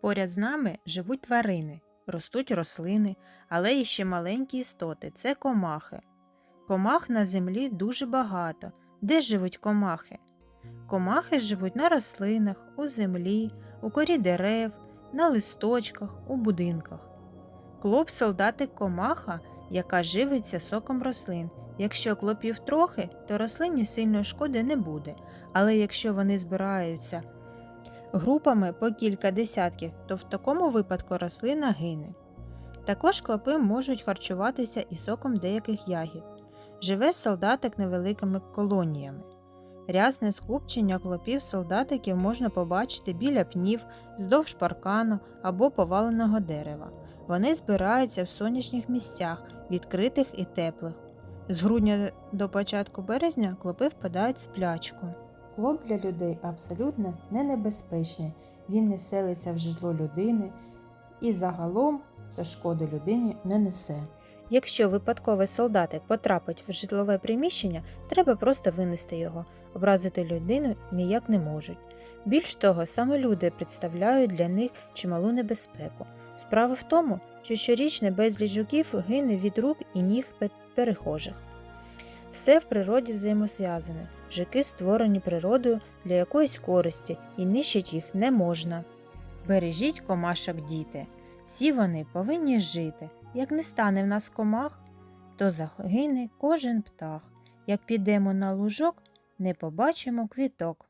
Поряд з нами живуть тварини, ростуть рослини, але і ще маленькі істоти це комахи. Комах на землі дуже багато. Де живуть комахи? Комахи живуть на рослинах, у землі, у корі дерев, на листочках, у будинках. Клоп солдатик комаха, яка живиться соком рослин. Якщо клопів трохи, то рослині сильної шкоди не буде, але якщо вони збираються групами по кілька десятків, то в такому випадку рослина гине. Також клопи можуть харчуватися і соком деяких ягід. Живе солдатик невеликими колоніями. Рясне скупчення клопів солдатиків можна побачити біля пнів, здовж паркану або поваленого дерева. Вони збираються в сонячних місцях, відкритих і теплих. З грудня до початку березня клопи впадають в сплячку. Клоп для людей абсолютно не небезпечний. Він не селиться в житло людини і загалом шкоди людині не несе. Якщо випадковий солдатик потрапить в житлове приміщення, треба просто винести його. Образити людину ніяк не можуть. Більш того, саме люди представляють для них чималу небезпеку. Справа в тому, що щорічно безліч жуків гине від рук і ніг перехожих. Все в природі взаємосв'язане. Жуки створені природою для якоїсь користі і нищить їх не можна. Бережіть комашок, діти. Всі вони повинні жити. Як не стане в нас комах, то загине кожен птах. Як підемо на лужок, не побачимо квіток.